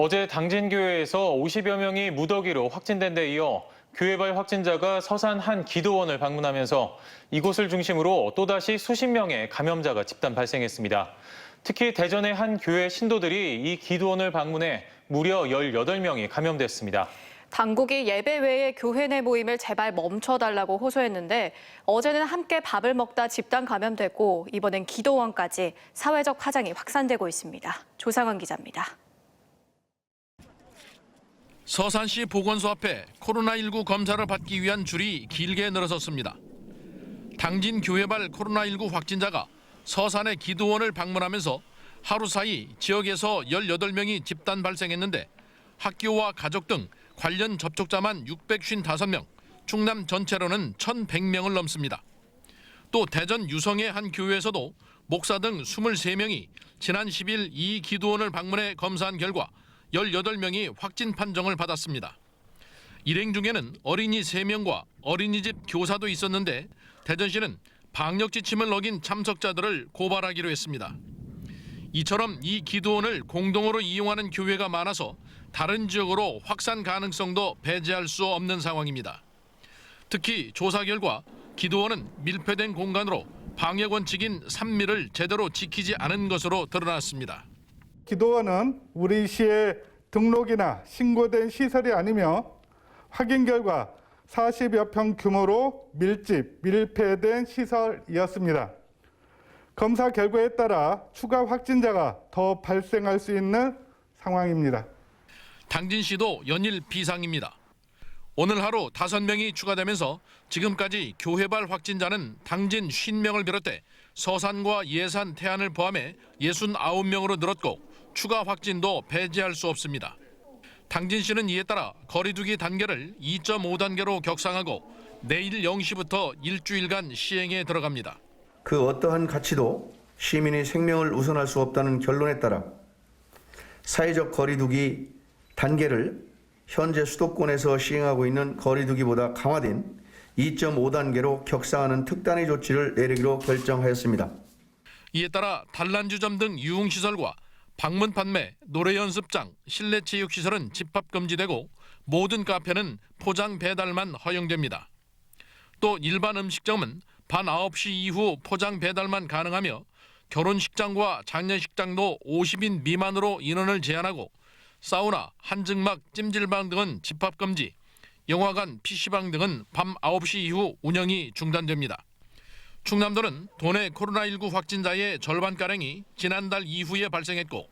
어제 당진교회에서 50여 명이 무더기로 확진된 데 이어 교회발 확진자가 서산 한 기도원을 방문하면서 이곳을 중심으로 또다시 수십 명의 감염자가 집단 발생했습니다. 특히 대전의 한 교회 신도들이 이 기도원을 방문해 무려 18명이 감염됐습니다. 당국이 예배 외에 교회 내 모임을 제발 멈춰달라고 호소했는데 어제는 함께 밥을 먹다 집단 감염되고 이번엔 기도원까지 사회적 파장이 확산되고 있습니다. 조상원 기자입니다. 서산시 보건소 앞에 코로나19 검사를 받기 위한 줄이 길게 늘어섰습니다. 당진 교회발 코로나19 확진자가 서산의 기도원을 방문하면서 하루 사이 지역에서 18명이 집단 발생했는데 학교와 가족 등 관련 접촉자만 655명, 충남 전체로는 1,100명을 넘습니다. 또 대전 유성의 한 교회에서도 목사 등 23명이 지난 10일 이 기도원을 방문해 검사한 결과 18명이 확진 판정을 받았습니다. 일행 중에는 어린이 3명과 어린이집 교사도 있었는데 대전시는 방역 지침을 어긴 참석자들을 고발하기로 했습니다. 이처럼 이 기도원을 공동으로 이용하는 교회가 많아서 다른 지역으로 확산 가능성도 배제할 수 없는 상황입니다. 특히 조사 결과 기도원은 밀폐된 공간으로 방역 원칙인 3미를 제대로 지키지 않은 것으로 드러났습니다. 기도원은 우리 시에 등록이나 신고된 시설이 아니며 확인 결과 40여 평 규모로 밀집, 밀폐된 시설이었습니다. 검사 결과에 따라 추가 확진자가 더 발생할 수 있는 상황입니다. 당진시도 연일 비상입니다. 오늘 하루 5명이 추가되면서 지금까지 교회발 확진자는 당진 50명을 비롯해 서산과 예산, 태안을 포함해 69명으로 늘었고 추가 확진도 배제할 수 없습니다. 당진 시는 이에 따라 거리두기 단계를 2.5단계로 격상하고 내일 0시부터 일주일간 시행에 들어갑니다. 그 어떠한 가치도 시민의 생명을 우선할 수 없다는 결론에 따라 사회적 거리두기 단계를 현재 수도권에서 시행하고 있는 거리두기보다 강화된 2.5단계로 격상하는 특단의 조치를 내리기로 결정하였습니다. 이에 따라 단란주점 등 유흥시설과 방문 판매, 노래 연습장, 실내 체육 시설은 집합 금지되고 모든 카페는 포장 배달만 허용됩니다. 또 일반 음식점은 밤 9시 이후 포장 배달만 가능하며 결혼식장과 장례식장도 50인 미만으로 인원을 제한하고 사우나, 한증막, 찜질방 등은 집합 금지, 영화관, PC방 등은 밤 9시 이후 운영이 중단됩니다. 충남도는 도내 코로나19 확진자의 절반가량이 지난달 이후에 발생했고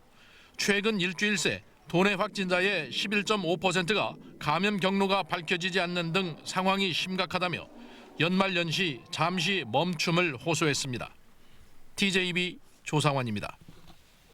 최근 일주일 새 도내 확진자의 11.5%가 감염 경로가 밝혀지지 않는 등 상황이 심각하다며 연말 연시 잠시 멈춤을 호소했습니다. TJB 조상환입니다.